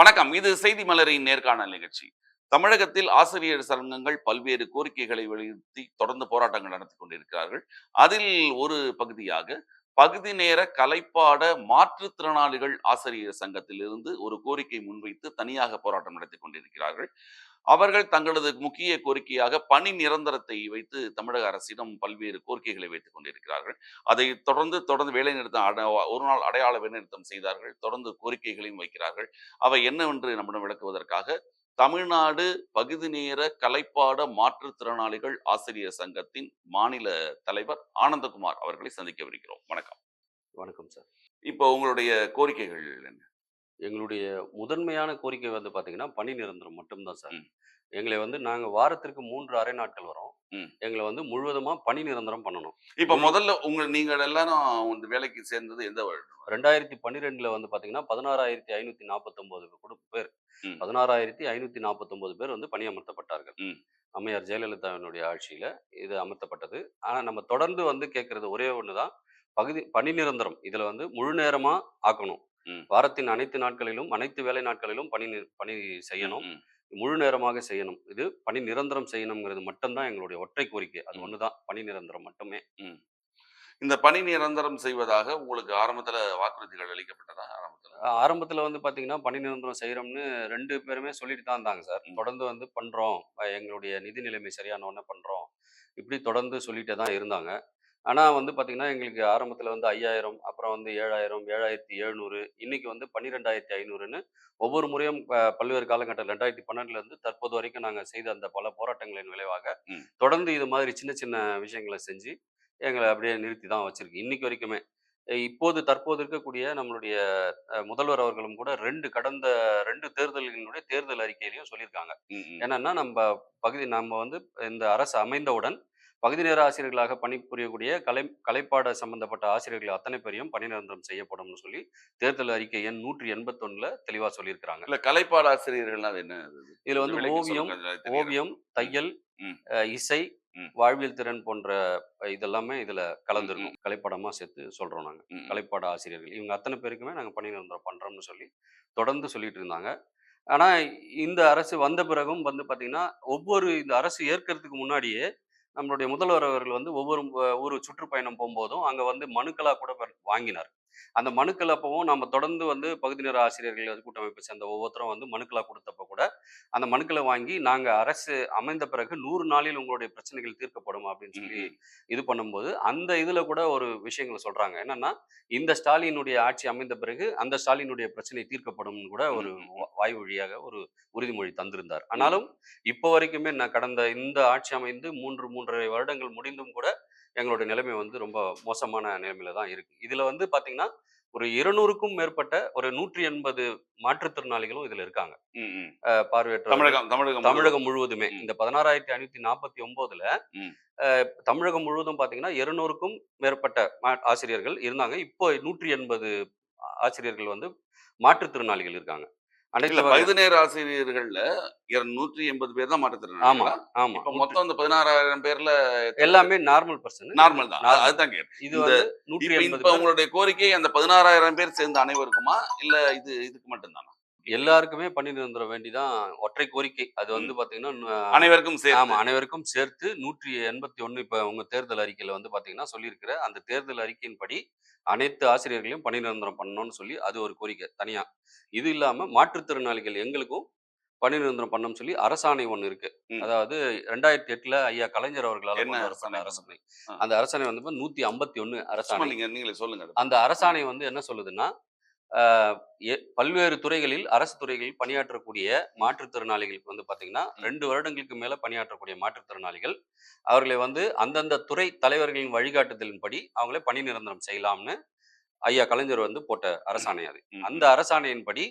வணக்கம். இது செய்தி மலரின் நேர்காணல் நிகழ்ச்சி. தமிழகத்தில் ஆசிரியர் சங்கங்கள் பல்வேறு கோரிக்கைகளை வலியுறுத்தி தொடர்ந்து போராட்டங்கள் நடத்தி கொண்டிருக்கிறார்கள். அதில் ஒரு பகுதியாக பகுதி நேர கலைப்பாட மாற்றுத்திறனாளிகள் ஆசிரியர் சங்கத்திலிருந்து ஒரு கோரிக்கை முன்வைத்து தனியாக போராட்டம் நடத்தி கொண்டிருக்கிறார்கள். அவர்கள் தங்களது முக்கிய கோரிக்கையாக பணி நிரந்தரத்தை வைத்து தமிழக அரசிடம் பல்வேறு கோரிக்கைகளை வைத்துக் கொண்டிருக்கிறார்கள். அதை தொடர்ந்து தொடர்ந்து வேலைநிறுத்தம் ஒரு நாள் அடையாள வேலைநிறுத்தம் செய்தார்கள். தொடர்ந்து கோரிக்கைகளையும் வைக்கிறார்கள். அவை என்னவென்று நம்மிடம் விளக்குவதற்காக தமிழ்நாடு பகுதி நேர கலைப்பாட மாற்றுத்திறனாளிகள் ஆசிரியர் சங்கத்தின் மாநில தலைவர் ஆனந்தகுமார் அவர்களை சந்திக்கவிருக்கிறோம் வணக்கம். வணக்கம் சார். இப்போ உங்களுடைய கோரிக்கைகள் என்ன? எங்களுடைய முதன்மையான கோரிக்கை வந்து பார்த்தீங்கன்னா பணி நிரந்தரம் மட்டும்தான் சார். எங்களை வந்து நாங்கள் வாரத்திற்கு மூன்று அரை நாட்கள் வரோம். எங்களை வந்து முழுவதுமாக பணி நிரந்தரம் பண்ணணும் இப்ப முதல்ல உங்க நீங்கள் எல்லாரும் வேலைக்கு சேர்ந்தது எந்த வருடம் ரெண்டாயிரத்தி பன்னிரெண்டில் வந்து பார்த்தீங்கன்னா பதினாறாயிரத்தி ஐநூற்றி நாற்பத்தொம்போது குடு பேர். பதினாறாயிரத்தி ஐநூற்றி நாற்பத்தொம்போது பேர் வந்து பணியமர்த்தப்பட்டார்கள் ம். அம்மையார் ஜெயலலிதாவினுடைய ஆட்சியில் இது அமர்த்தப்பட்டது ஆனால் நம்ம தொடர்ந்து வந்து கேட்கறது ஒரே ஒன்று தான் பகுதி பணி நிரந்தரம் இதில் வந்து முழு நேரமாக ஆக்கணும். வாரத்தின் அனைத்து நாட்களிலும் அனைத்து வேலை நாட்களிலும் பணி பணி செய்யணும். முழு நேரமாக செய்யணும். இது பணி நிரந்தரம் செய்யணுங்கிறது மட்டும்தான் எங்களுடைய ஒற்றை கோரிக்கை. அது. ஒண்ணுதான். பணி நிரந்தரம் மட்டுமே. இந்த பணி நிரந்தரம் செய்வதாக உங்களுக்கு ஆரம்பத்துல வாக்குறுதிகள் அளிக்கப்பட்டதா? ஆரம்பத்துல. ஆரம்பத்துல வந்து பாத்தீங்கன்னா பணி நிரந்தரம் செய்யறோம்னு ரெண்டு பேருமே சொல்லிட்டு தான் இருந்தாங்க சார். தொடர்ந்து வந்து பண்றோம். எங்களுடைய நிதி நிலைமை சரியான உடனே பண்றோம். இப்படி தொடர்ந்து சொல்லிட்டே தான் இருந்தாங்க. ஆனா வந்து பாத்தீங்கன்னா எங்களுக்கு ஆரம்பத்துல வந்து ஐயாயிரம் அப்புறம் வந்து ஏழாயிரம் ஏழாயிரத்தி எழுநூறு இன்னைக்கு வந்து பன்னிரெண்டாயிரத்தி ஐநூறுன்னு ஒவ்வொரு முறையும் பல்வேறு காலகட்டம் ரெண்டாயிரத்தி பன்னெண்டுல இருந்து தற்போது வரைக்கும் நாங்க செய்த அந்த பல போராட்டங்களின் விளைவாக. தொடர்ந்து இது மாதிரி சின்ன சின்ன விஷயங்களை செஞ்சு எங்களை அப்படியே நிறுத்தி தான் வச்சிருக்கு இன்னைக்கு வரைக்குமே இப்போது தற்போது இருக்கக்கூடிய நம்மளுடைய முதல்வர் அவர்களும் கூட ரெண்டு கடந்த ரெண்டு தேர்தல்களினுடைய தேர்தல் அறிக்கையிலையும் சொல்லியிருக்காங்க. என்னன்னா நம்ம பகுதி நம்ம வந்து இந்த அரசு அமைந்தவுடன் பகுதி நேர ஆசிரியர்களாக பணிபுரியக்கூடிய கலை கலைப்பாட சம்பந்தப்பட்ட ஆசிரியர்கள் அத்தனை பேரையும் பணி நிரந்தரம் செய்யப்படும்னு சொல்லி தேர்தல் அறிக்கை எண் நூற்றி எண்பத்தொன்னுல தெளிவா சொல்லியிருக்கிறாங்க இல்ல கலைப்பாட ஆசிரியர்கள்னா அது என்ன? இதுல வந்து ஓவியம். ஓவியம் தையல் இசை. வாழ்வியல் திறன் போன்ற இதெல்லாமே இதுல கலந்துருக்கும் கலைப்பாடமா சேர்த்து சொல்றோம் நாங்க. கலைப்பாட ஆசிரியர்கள் இவங்க அத்தனை பேருக்குமே நாங்கள் பணி நிரந்தரம் பண்றோம்னு சொல்லி தொடர்ந்து சொல்லிட்டு இருந்தாங்க ஆனா இந்த அரசு வந்த பிறகும் வந்து பாத்தீங்கன்னா ஒவ்வொரு இந்த அரசு ஏற்கிறதுக்கு முன்னாடியே நம்மளுடைய முதல்வர் அவர்கள் வந்து ஒவ்வொரு ஊர் சுற்றுப்பயணம் போகும்போதும் அங்க வந்து மனுக்களா கூட வாங்கினார். அந்த மனுக்கள் அப்பவும் நம்ம தொடர்ந்து வந்து பகுதி நேர ஆசிரியர்கள் கூட்டமைப்பை சேர்ந்த ஒவ்வொருத்தரும் வந்து மனுக்களா கொடுத்தப்ப கூட அந்த மனுக்களை வாங்கி நாங்க அரசு அமைந்த பிறகு நூறு நாளில் உங்களுடைய பிரச்சனைகள் தீர்க்கப்படும் அப்படின்னு சொல்லி. இது பண்ணும்போது அந்த இதுல கூட ஒரு விஷயங்களை சொல்றாங்க. என்னன்னா இந்த ஸ்டாலினுடைய ஆட்சி அமைந்த பிறகு அந்த ஸ்டாலினுடைய பிரச்சனை தீர்க்கப்படும் கூட ஒரு வாய் வழியாக ஒரு உறுதிமொழி தந்திருந்தார். ஆனாலும் இப்போ வரைக்குமே நான் கடந்த இந்த ஆட்சி அமைந்து மூன்று மூன்றரை வருடங்கள் முடிந்தும் கூட எங்களுடைய நிலைமை வந்து ரொம்ப மோசமான நிலைமையில தான் இருக்கு. இதுல வந்து பாத்தீங்கன்னா ஒரு இருநூறுக்கும் மேற்பட்ட ஒரு நூற்றி எண்பது மாற்றுத்திறனாளிகளும் இதுல இருக்காங்க. பார்வையற்ற தமிழகம் தமிழகம் தமிழகம் முழுவதுமே. இந்த பதினாறாயிரத்தி ஐநூத்தி நாற்பத்தி ஒன்பதுல. தமிழகம் முழுவதும் பாத்தீங்கன்னா இருநூறுக்கும் மேற்பட்ட மா- ஆசிரியர்கள் இருந்தாங்க. இப்போ நூற்றி எண்பது ஆசிரியர்கள் வந்து மாற்றுத்திறனாளிகள் இருக்காங்க. அனைத்து நேர ஆசிரியர்கள்ல நூற்றி எண்பது பேர் தான் ஆமா மாற்றுத்திறனாளி ஆமா இப்ப மொத்தம் இந்த பதினாறாயிரம் பேர்ல எல்லாமே நார்மல் பர்சன் நார்மல் தான். அதுதான் இப்ப உங்களுடைய கோரிக்கை அந்த பதினாறாயிரம் பேர் சேர்ந்த அனைவருக்குமா? இல்ல இது இதுக்கு மட்டும்தானா? எல்லாருக்குமே பணி நிரந்தரம் வேண்டிதான் ஒற்றை கோரிக்கை. அது வந்து பாத்தீங்கன்னா அனைவருக்கும் ஆமா அனைவருக்கும் சேர்த்து நூற்றி எண்பத்தி ஒண்ணு இப்ப உங்க தேர்தல் அறிக்கையில வந்து பாத்தீங்கன்னா சொல்லியிருக்கிற அந்த தேர்தல் அறிக்கையின்படி அனைத்து ஆசிரியர்களையும் பணி நிரந்தரம் பண்ணணும்னு சொல்லி அது ஒரு கோரிக்கை தனியா. இது இல்லாம மாற்றுத்திறனாளிகள் எங்களுக்கும் பணி நிரந்தரம் பண்ணணும்னு சொல்லி அரசாணை ஒண்ணு இருக்கு. அதாவது ரெண்டாயிரத்தி எட்டுல ஐயா கலைஞர் அவர்களால் அரசாணை? அந்த அரசாணை வந்து நூத்தி ஐம்பத்தி சும்மா அரசாணை. நீங்களே சொல்லுங்க. அந்த அரசாணை வந்து என்ன சொல்லுதுன்னா பல்வேறு துறைகளில் அரசு துறைகளில் பணியாற்றக்கூடிய மாற்றுத்திறனாளிகளுக்கு வந்து பாத்தீங்கன்னா ம். ரெண்டு வருடங்களுக்கு மேல பணியாற்றக்கூடிய மாற்றுத்திறனாளிகள் அவர்களை வந்து அந்தந்த துறை தலைவர்களின் வழிகாட்டுதலின்படி அவங்களே பணி நிரந்தரம் செய்யலாம்னு ஐயா கலைஞர் வந்து போட்ட அரசாணை அது. அந்த அரசாணையின்படி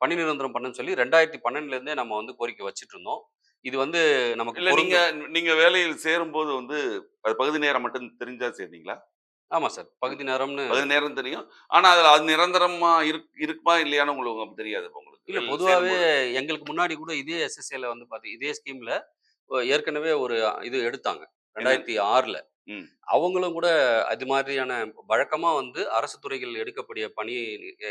பணி நிரந்தரம் பண்ணணும்னு சொல்லி ரெண்டாயிரத்தி பன்னெண்டுல இருந்தே நம்ம வந்து கோரிக்கை வச்சிட்டு இருந்தோம் இது வந்து நமக்கு இல்ல நீங்க. நீங்க வேலையில் சேரும் போது வந்து பகுதி நேரம் மட்டும் தெரிஞ்சா சேர்ந்தீங்களா? ஆமா சார். பகுதி நேரம்னு பகுதி நேரம் தெரியும். ஆனா அதுல அது நிரந்தரமா இருக் இருக்குமா இல்லையான்னு உங்களுக்கு தெரியாது உங்களுக்கு. இல்ல சேரும்போது. எங்களுக்கு முன்னாடி கூட இதே எஸ்எஸ்ஏல வந்து பாத்தி இதே ஸ்கீம்ல ஏற்கனவே ஒரு இது எடுத்தாங்க. ரெண்டாயிரத்தி ஆறுல. அவங்களும் கூட அது மாதிரியான வழக்கமா வந்து அரசு துறைகள் எடுக்கக்கூடிய பணி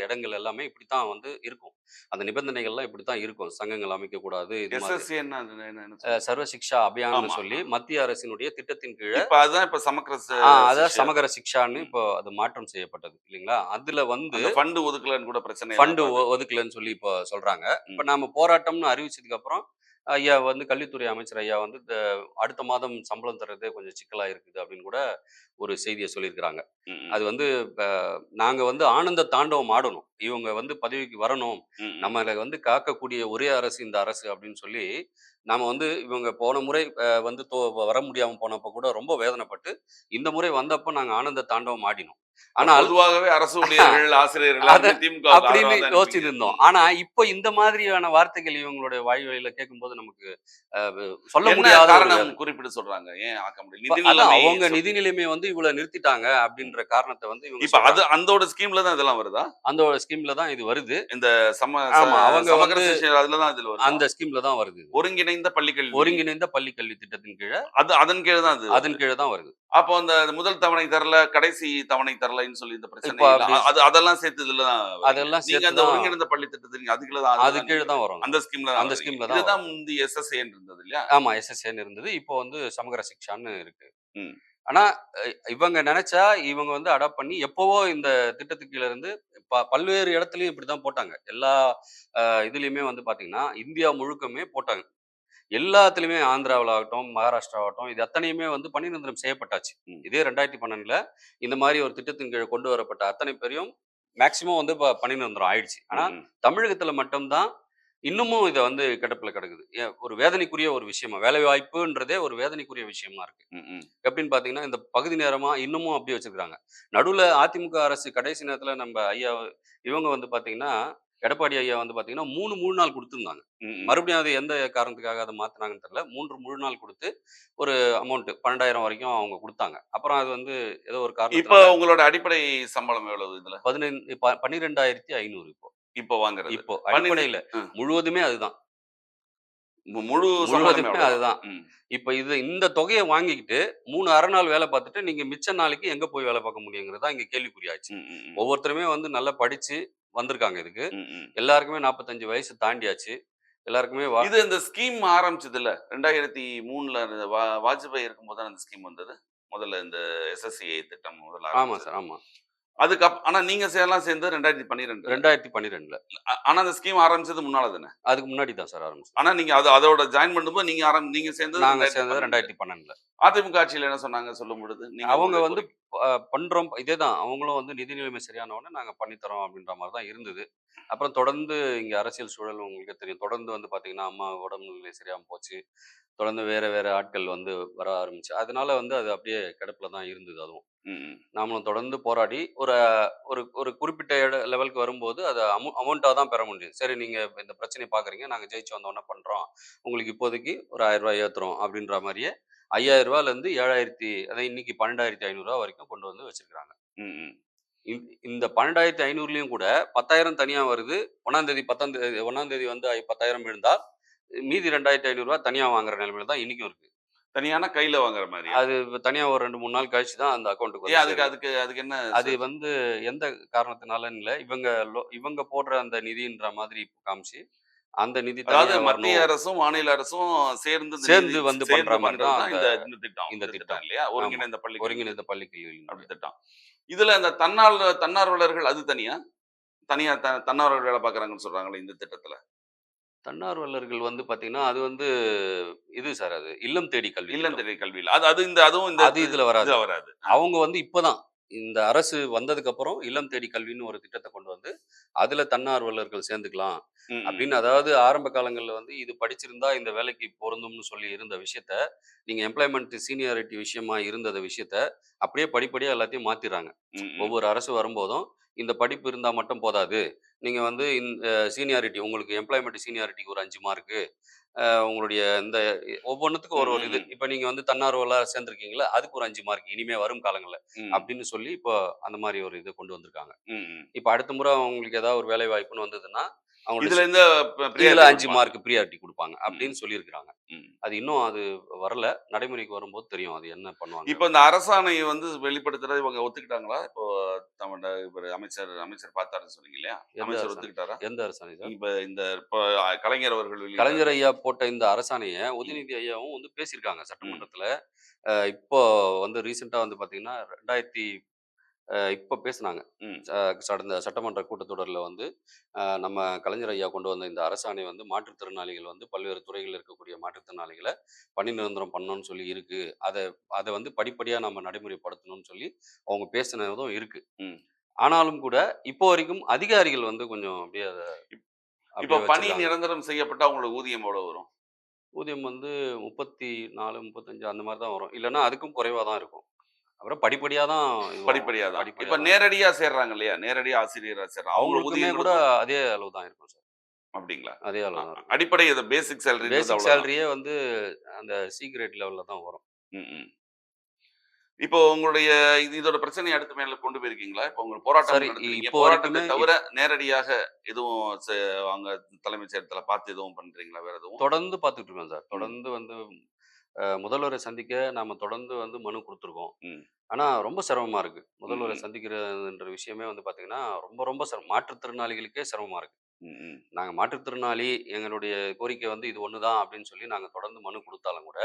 இடங்கள் எல்லாமே இப்படித்தான் வந்து இருக்கும் அந்த நிபந்தனைகள்லாம் இப்படித்தான் இருக்கும் சங்கங்கள் அமைக்க கூடாது இது மாதிரி எஸ்எஸ்சி என்ன அது என்ன- என்ன அஹ், சொல்றது? சர்வ சிக்ஷா அபியான்னு சொல்லி. மத்திய அரசினுடைய திட்டத்தின் கீழே அதுதான் இப்ப சமக்கர சிஷ்யா. சமகர சிக்ஷான்னு. இப்போ அது மாற்றம் செய்யப்பட்டது இல்லைங்களா அதுல வந்து ஃபண்ட் ஒதுக்கலன்னு கூட பிரச்சனை ஃபண்டு ஒதுக்கலன்னு சொல்லி இப்போ சொல்றாங்க இப்போ. நாம போராட்டம்னு அறிவிச்சதுக்கு அப்புறம் ஐயா வந்து கல்வித்துறை அமைச்சர் ஐயா வந்து இந்த அடுத்த மாதம் சம்பளம் தர்றதே கொஞ்சம் சிக்கலா இருக்குது அப்படின்னு கூட ஒரு செய்தியை சொல்லியிருக்கிறாங்க. அது வந்து இப்ப நாங்க வந்து ஆனந்த தாண்டவம் ஆடணும். இவங்க வந்து பதவிக்கு வரணும். நம்மளை வந்து காக்கக்கூடிய ஒரே அரசு இந்த அரசு அப்படின்னு சொல்லி நாம வந்து இவங்க போன முறை வந்து தோ வர முடியாம போனப்ப கூட ரொம்ப வேதனைப்பட்டு இந்த முறை வந்தப்ப நாங்க ஆனந்த தாண்டவம் ஆடினோம். ஆனால் பொதுவாகவே அரசு ஊழியர்கள் ஆசிரியர்கள் திமுக அப்படின்னு யோசிச்சுட்டு. இருந்தோம் ஆனா இப்போ இந்த மாதிரியான வார்த்தைகள் இவங்களுடைய வாய் வழியில கேட்கும்போது நமக்கு சொல்ல முடியாத காரணம். குறிப்பிட்டு சொல்றாங்க? ஏன் ஆக்க முடியல? அவங்க நிதி நிலைமை வந்து இவ்வளவு நிறுத்திட்டாங்க அப்படின்ற காரணத்தை வந்து இவங்க இப்ப. அது அந்தோட ஸ்கீம்ல தான் இதெல்லாம் வருதா? அந்த ஸ்கீம்ல தான் இது வருது. இந்த சம அவங்க சமகர வந்து சிஷ்யா அதுல தான் இதுல வருது? அந்த ஸ்கீம்ல தான் வருது. ஒருங்கிணைந்த பள்ளிக்கல்வி ஒருங்கிணைந்த பள்ளி கல்வி திட்டத்தின் கீழே அது அதன் கீழ் தான் அது அதன் கீழே தான் வருது. அப்போ அந்த முதல் தவணை தரல கடைசி தவணை தரலைன்னு சொல்லி இந்த பிரச்சனை அது அதெல்லாம் சேர்த்து இதுல. அதெல்லாம் நீங்க அந்த ஒருங்கிணைந்த பள்ளி திட்டத்துக்கு அதுக்குள்ள தான் அது கீழே தான் வரும். அந்த ஸ்கீம்ல அந்த scheme ல தான் இதுதான் முந்தி எஸ்எஸ்ஏ இருந்தது இல்லையா? ஆமா எஸ்எஸ்ஏன்னு இருந்தது. இப்போ வந்து சமகர சிக்ஷான்னு இருக்கு. ஆனா இவங்க நினைச்சா இவங்க வந்து அடாப்ட் பண்ணி எப்பவோ இந்த திட்டத்துக்கு கீழ இருந்து பல்வேறு இடத்துலயும் இப்படிதான் போட்டாங்க. எல்லா இதுலயுமே வந்து பாத்தீங்கன்னா இந்தியா முழுக்கமே போட்டாங்க. எல்லாத்துலயுமே ஆந்திராவில் ஆகட்டும் மகாராஷ்டிரா ஆகட்டும் இது அத்தனையுமே வந்து பணி நிரந்தரம் செய்யப்பட்டாச்சு. இதே ரெண்டாயிரத்தி பன்னெண்டுல இந்த மாதிரி ஒரு திட்டத்தின் கீழ் கொண்டு வரப்பட்ட அத்தனை பேரையும் மேக்சிமம் வந்து இப்ப பணி நிரந்தரம் ஆயிடுச்சு. ஆனா ம், தமிழகத்துல மட்டும்தான் இன்னமும் இதை வந்து கிடப்பில் கிடக்குது. ஒரு வேதனைக்குரிய ஒரு விஷயமா வேலை வாய்ப்புன்றதே ஒரு வேதனைக்குரிய விஷயமா இருக்கு. எப்படின்னு பாத்தீங்கன்னா இந்த பகுதி நேரமா இன்னமும் அப்படியே வச்சிருக்காங்க நடுவுல அதிமுக அரசு கடைசி நேரத்துல நம்ம ஐயா இவங்க வந்து பாத்தீங்கன்னா எடப்பாடி ஐயா வந்து பாத்தீங்கன்னா மூணு முழு நாள் கொடுத்துருந்தாங்க. மறுபடியும் அது எந்த காரணத்துக்காக அதை மாத்தினாங்கன்னு தெரியல மூன்று முழு நாள் கொடுத்து ஒரு அமௌண்ட் பன்னெண்டாயிரம் வரைக்கும் அவங்க கொடுத்தாங்க அப்புறம் அது வந்து ஏதோ ஒரு இப்ப காரணம் உங்களோட அடிப்படை சம்பளம் எவ்வளவு இதுல பதினைந்து பன்னிரெண்டாயிரத்தி ஐநூறு இப்போ இப்ப வாங்குறது இப்போ அடிப்படையில. முழுவதுமே அதுதான் முழு முழுவதுமே. அதுதான். இப்போ இது இந்த தொகையை வாங்கிக்கிட்டு மூணு அரை நாள் வேலை பார்த்துட்டு நீங்க மிச்ச நாளைக்கு எங்க போய் வேலை பார்க்க முடியுங்கிறது இங்க கேள்விக்குறியாச்சு. ஒவ்வொருத்தருமே வந்து நல்லா படிச்சு வந்திருக்காங்க இதுக்கு. எல்லாருக்குமே நாற்பத்தஞ்சு வயசு தாண்டியாச்சு. எல்லாருக்குமே இது இந்த ஸ்கீம் ஆரம்பிச்சது இல்ல ரெண்டாயிரத்தி மூணுல வாஜ்பாய் இருக்கும்போது அந்த ஸ்கீம் வந்தது? முதல்ல இந்த எஸ்எஸ்சிஐ திட்டம் முதல்ல ஆமா. சார் ஆமா. அதுக்கு அப்- ஆனா நீங்க எல்லாம் சேர்ந்து ரெண்டாயிரத்தி பன்னிரெண்டு ரெண்டாயிரத்தி பன்னிரெண்டுல ஆனா அந்த ஸ்கீம் ஆரம்பிச்சது முன்னால தானே? அதுக்கு முன்னாடி தான் சார் ஆரம்பிச்சு ஆனா நீங்க அது அதோட ஜாயின் பண்ணும்போது நீங்க ஆரம்பி நீங்க சேர்ந்தது நாங்க 2012. சேர்ந்தது ரெண்டாயிரத்தி பன்னெண்டுல அதிமுக ஆட்சியில என்ன சொன்னாங்க சொல்லும் பொழுது? நீங்க அவங்க வந்து அஹ், பண்றோம். இதேதான். அவங்களும் வந்து நிதி நிலைமை சரியான உடனே நாங்க பண்ணித்தரோம் அப்படின்ற மாதிரி தான் இருந்தது. அப்புறம் தொடர்ந்து இங்க அரசியல் சூழல் உங்களுக்கு தெரியும். தொடர்ந்து வந்து பாத்தீங்கன்னா அம்மா உடம்புநிலை சரியாம போச்சு. தொடர்ந்து வேற வேற ஆட்கள் வந்து வர ஆரம்பிச்சு. அதனால வந்து அது அப்படியே கிடப்புல தான் இருந்தது அதுவும். நாமளும் தொடர்ந்து போராடி ஒரு ஒரு ஒரு குறிப்பிட்ட இட லெவலுக்கு வரும்போது அதை அமௌ அமௌண்ட்டாக தான் பெற முடியும். சரி நீங்கள் இந்த பிரச்சனையை பார்க்குறீங்க நாங்கள் ஜெயிச்சு வந்தோன்னே பண்ணுறோம் உங்களுக்கு இப்போதைக்கு ஒரு ஆயிரம் ரூபாய் ஏற்றுறோம் அப்படின்ற மாதிரியே ஐயாயிரம் ரூபாயிலேருந்து ஏழாயிரத்தி அதாவது இன்னைக்கு பன்னெண்டாயிரத்தி ஐநூறுரூவா வரைக்கும் கொண்டு வந்து ம். இந்த- பன்னெண்டாயிரத்தி ஐநூறுலையும் கூட பத்தாயிரம் தனியாக வருது. ஒன்றாம் தேதி பத்தாம் தேதி ஒன்றாம் தேதி வந்து பத்தாயிரம் விழுந்தால் மீதி ரெண்டாயிரத்தி ஐநூறுரூவா தனியாக வாங்குற நிலைமையில தான் இன்னைக்கும் இருக்கு. தனியான கையில வாங்குற மாதிரி அது தனியாக ஒரு ரெண்டு மூணு நாள் கழிச்சு தான் அந்த அக்கௌண்ட்டுக்கு அதுக்கு. அதுக்கு அதுக்கு என்ன அது வந்து எந்த காரணத்தினாலன்னு இல்லை. இவங்க இவங்க போடுற அந்த நிதின்ற மாதிரி காமிச்சு அந்த நிதி அதாவது மத்திய. அரசும் மாநில அரசும் சேர்ந்து சேர்ந்து நிதி- வந்து பண்ற மாதிரி தான் இந்த இந்த திட்டம் இந்த திட்டம். இல்லையா? ஒருங்கிணைந்த பள்ளி ஒருங்கிணைந்த பள்ளி கல்வி திட்டம். இதுல இந்த தன்னார் தன்னார்வலர்கள் அது தனியா? தனியா த- தன்னார்வலர் வேலை பாக்குறாங்கன்னு சொல்றாங்களே இந்த திட்டத்துல. தன்னார்வலர்கள் வந்து பாத்தீங்கன்னா அது வந்து இது சார் அது இல்லம் தேடி கல்வி இல்லம். தெரிய கல்வியில். அது அது இந்த அதுவும் இந்த அது இதுல வராது. வராது. அவங்க வந்து இப்பதான் இந்த அரசு வந்ததுக்கு அப்புறம் இல்லம் தேடி கல்வின்னு ஒரு திட்டத்தை கொண்டு வந்து அதுல தன்னார்வலர்கள் சேர்ந்துக்கலாம். அப்படின்னு அதாவது ஆரம்ப காலங்கள்ல வந்து இது படிச்சிருந்தா இந்த வேலைக்கு பொருந்தும்னு சொல்லி இருந்த விஷயத்த நீங்க எம்ப்ளாய்மெண்ட் சீனியாரிட்டி விஷயமா இருந்த விஷயத்த அப்படியே படிப்படியா எல்லாத்தையும் மாத்திடுறாங்க. ஒவ்வொரு அரசு வரும்போதும் இந்த படிப்பு இருந்தா மட்டும் போதாது. நீங்க வந்து இந்த சீனியாரிட்டி உங்களுக்கு எம்ப்ளாய்மெண்ட் சீனியாரிட்டிக்கு ஒரு அஞ்சு மார்க்கு உங்களுடைய இந்த ஒவ்வொன்றுத்துக்கும் ஒரு ஒரு இது. இப்போ நீங்க வந்து தன்னார்வலா சேர்ந்துருக்கீங்களா? அதுக்கு ஒரு அஞ்சு மார்க் இனிமே வரும் காலங்கள்ல. அப்படின்னு சொல்லி இப்போ அந்த மாதிரி ஒரு இதை கொண்டு வந்திருக்காங்க. இப்போ அடுத்த முறை உங்களுக்கு ஏதாவது ஒரு வேலை வாய்ப்புன்னு வந்ததுன்னா இதுல இந்த ப- இதுல அஞ்சு. மார்க் ப்ரியாரிட்டி கொடுப்பாங்க அப்படின்னு சொல்லியிருக்கிறாங்க. அது இன்னும் அது வரல. நடைமுறைக்கு வரும்போது தெரியும் அது என்ன பண்ணுவாங்க. இப்ப இந்த அரசாணையை வந்து வெளிப்படுத்துறது இவங்க ஒத்துக்கிட்டாங்களா? இப்போ தமிழ் அமைச்சர் அமைச்சர் பார்த்தாருன்னு சொன்னீங்க இல்லையா? அமைச்சர்? ஒத்துக்கிட்டாரா? எந்த அரசாணை சார்? இப்ப இந்த இப்போ கலைஞர் அவர்கள் கலைஞர் ஐயா போட்ட இந்த அரசாணையை உதயநிதி ஐயாவும் வந்து பேசியிருக்காங்க சட்டமன்றத்துல. இப்போ வந்து ரீசெண்டா வந்து பாத்தீங்கன்னா ரெண்டாயிரத்தி இப்போ பேசுனாங்க. கடந்த சட்டமன்ற கூட்டத்தொடரில் வந்து நம்ம கலைஞர் ஐயா கொண்டு வந்த இந்த அரசாணை வந்து மாற்றுத்திறனாளிகள் வந்து பல்வேறு துறைகளில் இருக்கக்கூடிய மாற்றுத்திறனாளிகளை பணி நிரந்தரம் பண்ணணும்னு சொல்லி இருக்கு. அதை அதை வந்து படிப்படியாக நம்ம நடைமுறைப்படுத்தணும்னு சொல்லி அவங்க பேசினதும் இருக்கு. ஆனாலும் கூட இப்போ வரைக்கும் அதிகாரிகள் வந்து கொஞ்சம் அப்படியே அதை இப்ப பணி. நிரந்தரம் செய்யப்பட்டா உங்களுக்கு ஊதியம் எவ்வளவு வரும்? ஊதியம் வந்து முப்பத்தி நாலு முப்பத்தஞ்சு அந்த மாதிரி தான் வரும். இல்லைன்னா அதுக்கும் குறைவாக தான் இருக்கும். அப்புறம் படிப்படியாக தான் இதுவாகும். படிப்படியா தான் இப்ப தான். நேரடியா சேர்றாங்க இல்லையா? நேரடியா ஆசிரியரா சேர்றாங்க. அவங்க அவங்களுக்குமே ஊதியம் கூட அதே அளவு தான் இருக்கும் சார். அப்படிங்களா? அதே அளவு அடிப்படை இது பேசிக் சேலரி பேசிக் சேலரியே வந்து அந்த சீக்ரெட் லெவலில் தான் வரும். இப்போ உங்களுடைய இது இதோட பிரச்சனையை அடுத்த மேல கொண்டு போயிருக்கீங்களா? இப்போ உங்களுக்கு போராட்டம் போராட்டத்தை வரைக்குமே தவிர நேரடியாக எதுவும் அவங்க தலைமைச் செயலகத்துல பார்த்து எதுவும் பண்றீங்களா? வேற எதுவும்? தொடர்ந்து பார்த்துட்டு இருக்கோம் சார். தொடர்ந்து வந்து முதல்வரை சந்திக்க நாம தொடர்ந்து வந்து மனு கொடுத்துருக்கோம். ஆனா ரொம்ப சிரமமா இருக்கு முதல்வரை. சந்திக்கிறதுன்ற விஷயமே வந்து பாத்தீங்கன்னா ரொம்ப ரொம்ப சிரமம் மாற்றுத்திறனாளிகளுக்கே சிரமமா இருக்கு. நாங்க மாற்றுத்திறனாளி எங்களுடைய கோரிக்கை வந்து இது ஒண்ணுதான் அப்படின்னு சொல்லி நாங்க தொடர்ந்து மனு கொடுத்தாலும் கூட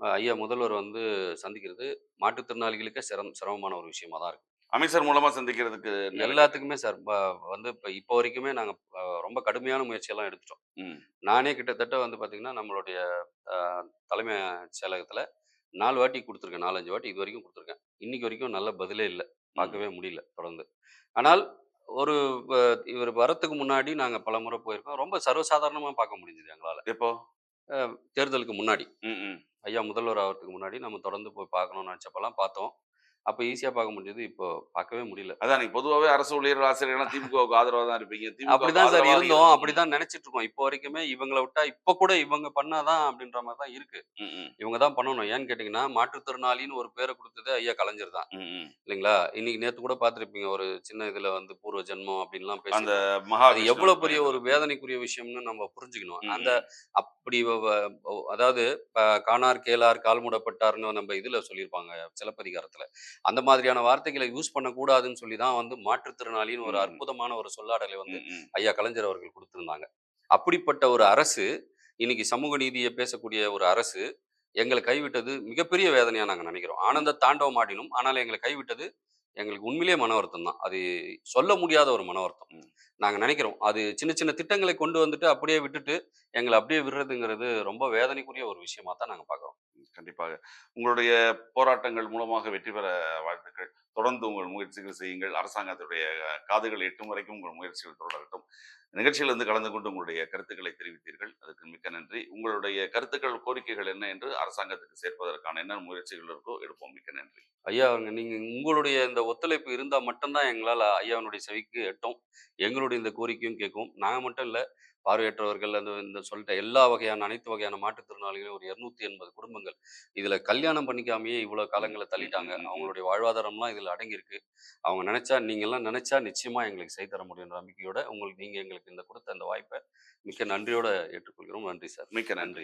ஐயா முதல்வர் வந்து சந்திக்கிறது மாற்றுத்திறனாளிகளுக்கே சிரம் சிரமமான ஒரு விஷயமா தான் இருக்கு அமைச்சர் மூலமா சந்திக்கிறதுக்கு எல்லாத்துக்குமே சார் வந்து இப்போ இப்போ வரைக்குமே நாங்க அஹ், ரொம்ப கடுமையான முயற்சியெல்லாம் எடுத்துட்டோம். நானே கிட்டத்தட்ட வந்து பாத்தீங்கன்னா நம்மளுடைய தலைமை செயலகத்துல நாலு வாட்டி கொடுத்துருக்கேன். நாலஞ்சு வாட்டி இது வரைக்கும் கொடுத்துருக்கேன். இன்னைக்கு வரைக்கும் நல்ல பதிலே இல்லை. பார்க்கவே முடியல தொடர்ந்து. ஆனால் ஒரு இவர் வரத்துக்கு முன்னாடி நாங்க பல முறை போயிருக்கோம். ரொம்ப சர்வசாதாரணமா பார்க்க முடிஞ்சது எங்களால. எப்போ? தேர்தலுக்கு முன்னாடி. ஐயா முதல்வர் ஆகிறதுக்கு முன்னாடி நம்ம தொடர்ந்து போய் பார்க்கணும்னு நினச்சப்பெல்லாம் பார்த்தோம் அப்போ ஈஸியாக பார்க்க முடிஞ்சது. இப்போ பார்க்கவே முடியல. அதான் நீங்க பொதுவாகவே அரசு ஊழியர் ஆசிரியர்கள் திமுகவுக்கு ஆதரவா தான் இருப்பீங்க. திமுக அப்படிதான் சார் ஆதரவாக இருந்தோம். அப்படிதான் நினைச்சிட்டு இருக்கோம். இப்போ வரைக்குமே இவங்களை விட்டா இப்போ கூட இவங்க பண்ணாதான் அப்படின்ற மாதிரி தான் இருக்கு. இவங்க தான் பண்ணணும். ஏன்னு கேட்டிங்கன்னா மாற்றுத்திறனாளின்னு ஒரு பேரை கொடுத்தது ஐயா கலைஞர் தான். இல்லைங்களா? இன்னைக்கு நேத்து கூட பார்த்துருப்பீங்க. ஒரு சின்ன இதுல வந்து பூர்வ ஜென்மம் அப்படின்லாம் அந்த பேசி மகா அது எவ்வளவு பெரிய ஒரு வேதனைக்குரிய விஷயம்னு நம்ம புரிஞ்சுக்கணும். அந்த அப்படி அதாவது காணார் கேளார் கால் மூடப்பட்டார்னு நம்ம இதுல சொல்லியிருப்பாங்க. சிலப்பதிகாரத்துல. அந்த மாதிரியான வார்த்தைகளை யூஸ் பண்ணக்கூடாதுன்னு சொல்லி தான் வந்து மாற்றுத்திறனாளின்னு ஒரு. அற்புதமான ஒரு சொல்லாடலை வந்து. ஐயா கலைஞர் அவர்கள் கொடுத்திருந்தாங்க அப்படிப்பட்ட ஒரு அரசு இன்னைக்கு சமூக நீதியை பேசக்கூடிய ஒரு அரசு எங்களை கைவிட்டது மிகப்பெரிய வேதனையா நாங்க நினைக்கிறோம் ஆனந்த தாண்டவம் ஆடினும் ஆனால் எங்களை கைவிட்டது எங்களுக்கு உண்மையிலேயே மன வருத்தம் தான். அது சொல்ல முடியாத ஒரு மன வருத்தம். ம். நாங்க நினைக்கிறோம். அது சின்ன சின்ன திட்டங்களை கொண்டு வந்துட்டு அப்படியே விட்டுட்டு எங்களை அப்படியே விடுறதுங்கிறது ரொம்ப வேதனைக்குரிய ஒரு விஷயமா தான் நாங்க பாக்குறோம். கண்டிப்பாக. உங்களுடைய போராட்டங்கள் மூலமாக வெற்றி பெற வாழ்த்துக்கள். தொடர்ந்து உங்கள் முயற்சிகள் செய்யுங்கள். அரசாங்கத்துடைய காதுகள் எட்டும் வரைக்கும் உங்கள் முயற்சிகள் தொடரட்டும். நிகழ்ச்சியில் வந்து கலந்து கொண்டு உங்களுடைய கருத்துக்களை தெரிவித்தீர்கள். அதுக்கு மிக்க நன்றி. உங்களுடைய கருத்துக்கள் கோரிக்கைகள் என்ன என்று அரசாங்கத்துக்கு சேர்ப்பதற்கான என்ன முயற்சிகள் இருக்கோ எடுப்போம். மிக்க நன்றி. ஐயா அவங்க நீங்க உங்களுடைய இந்த ஒத்துழைப்பு இருந்தா மட்டும்தான் எங்களால ஐயாவனுடைய செவிக்கு எட்டும். எங்களுடைய இந்த கோரிக்கையும் கேட்கும் நாங்கள் மட்டும் இல்ல பார்வையற்றவர்கள் அந்த இந்த சொல்லிட்ட எல்லா வகையான அனைத்து வகையான மாற்றுத்திறனாளிகளும் ஒரு இருநூத்தி எண்பது குடும்பங்கள். இதுல கல்யாணம் பண்ணிக்காமயே இவ்வளவு காலங்களை தள்ளிட்டாங்க. அவங்களுடைய வாழ்வாதாரம்லாம் இதுல அடங்கியிருக்கு. அவங்க நினைச்சா நீங்க எல்லாம் நினைச்சா நிச்சயமா எங்களுக்கு செய்து தர முடியும் நம்பிக்கையோட உங்களுக்கு நீங்க எங்களுக்கு இந்த கொடுத்த அந்த வாய்ப்பை மிக்க நன்றியோட ஏற்றுக்கொள்கிறோம். நன்றி சார். மிக்க நன்றி.